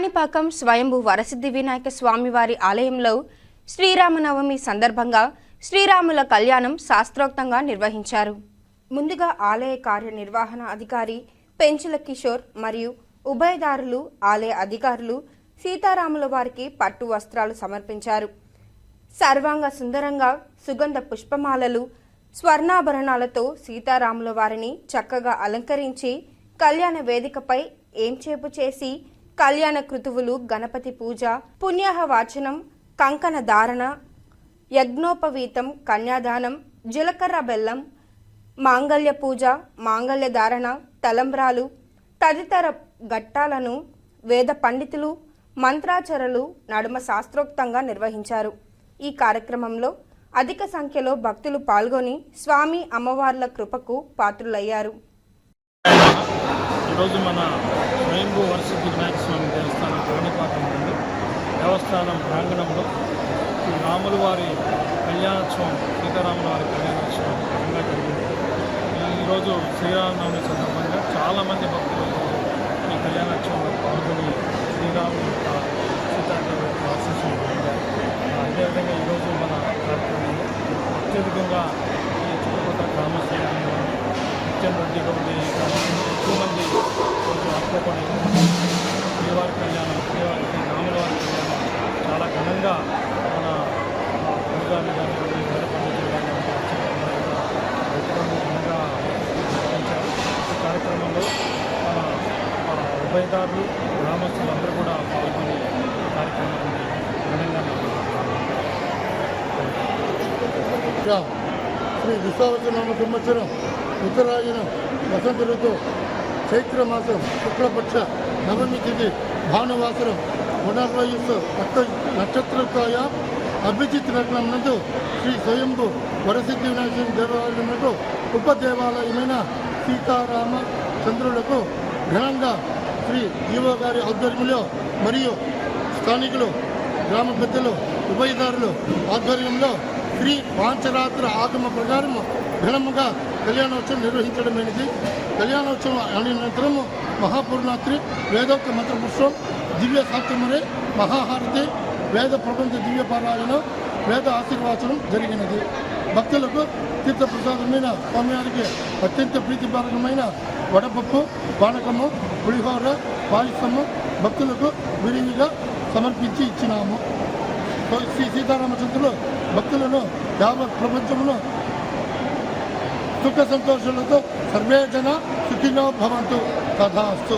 కాణిపాకం స్వయంభూ వరసిద్ధి వినాయక స్వామివారి ఆలయంలో శ్రీరామనవమి సందర్భంగా శ్రీరాముల కళ్యాణం శాస్త్రోక్తంగా నిర్వహించారు. ముందుగా ఆలయ కార్యనిర్వహణ అధికారి పెంచుల కిషోర్ మరియు ఉభయదారులు ఆలయ అధికారులు సీతారాముల వారికి పట్టు వస్త్రాలు సమర్పించారు. సర్వాంగ సుందరంగా సుగంధ పుష్పమాలలు స్వర్ణాభరణాలతో సీతారాముల వారిని చక్కగా అలంకరించి కళ్యాణ వేదికపై ఏంచేపు చేసి కళ్యాణ కృతువులు గణపతి పూజ పుణ్యాహ వాచనం కంకణ ధారణ యజ్ఞోపవీతం కన్యాదానం జీలకర్ర బెల్లం మాంగళ్య పూజ మాంగళ్య ధారణ తలంబ్రాలు తదితర ఘట్టాలను వేద పండితులు మంత్రాచరలు నడుమ శాస్త్రోక్తంగా నిర్వహించారు. ఈ కార్యక్రమంలో అధిక సంఖ్యలో భక్తులు పాల్గొని స్వామి అమ్మవార్ల కృపకు పాత్రులయ్యారు. ఈరోజు మన స్వయంభూ వరసిద్ధి వినాయక స్వామి దేవస్థానం కాణిపాకం నుండి దేవస్థానం ప్రాంగణంలో శ్రీ రాముల వారి కళ్యాణోత్సవం సీతారాముల వారి కళ్యాణోత్సవం ఘనంగా జరిగింది ఈరోజు శ్రీరామనవమి సందర్భంగా చాలామంది భక్తులు ఈ కళ్యాణోత్సవంలో పాల్గొని శ్రీరాముల యొక్క సీతాదేవి యొక్క ఆశీస్సులు పొందారు. అదేవిధంగా ఈరోజు మన కార్యక్రమంలో అత్యధికంగా ఈ చుట్టుపక్కల గ్రామస్తులు నిత్యం రెడ్డి గౌడి ఎక్కువ మంది కొంచెం అక్కపడి శ్రీవారి కళ్యాణం శ్రీవారికి రాముల కళ్యాణం చాలా ఘనంగా మన గురుగారిని కానివ్వండి వేద పండితులు కానివ్వండి ఘనంగా ఈ కార్యక్రమంలో మన ఉభయదారులు గ్రామస్తులు అందరూ కూడా పాల్గొని కార్యక్రమాన్ని ఘనంగా శ్రీ విశ్వావసనామ సంవత్సరం ఉత్తరాయణ వసంత ఋతు చైత్రమాసం శుక్లపక్ష నవమి తిథి భానువాసరం పునర్వయస్సు అష్ట నక్షత్రకాయ అభిజిత్ రత్నం నందు శ్రీ స్వయంభు వరసిద్ధి వినాయక దేవాలయమునకు ఉప దేవాలయమైన సీతారామ చంద్రులకు ఘనంగా శ్రీ ఈవో గారి ఆధ్వర్యంలో మరియు స్థానికులు గ్రామ పెద్దలు ఉభయదారులు ఆధ్వర్యంలో శ్రీ పాంచరాత్ర ఆగమ ప్రకారం ఘనముగా కళ్యాణోత్సవం నిర్వహించడమైనది. కళ్యాణోత్సవం అనంతరము మహాపూర్ణాత్రి వేదోక్త మంత్రపుష్పం దివ్య సాత్యమరే మహాహారతి వేద ప్రపంచ దివ్య పారాయణం వేద ఆశీర్వాచనం జరిగినది. భక్తులకు తీర్థప్రసాదమైన స్వామివారికి అత్యంత ప్రీతిపారకమైన వడపప్పు పానకము పులిహోర పాయసము భక్తులకు విరివిగా సమర్పించి ఇచ్చినాము. శ్రీ సీతారామచంద్రులు భక్తులను యావత్ ప్రపంచమును సుఖ సంతోషాలతో సర్వే జన సుఖినో భవంతు తథాస్తు.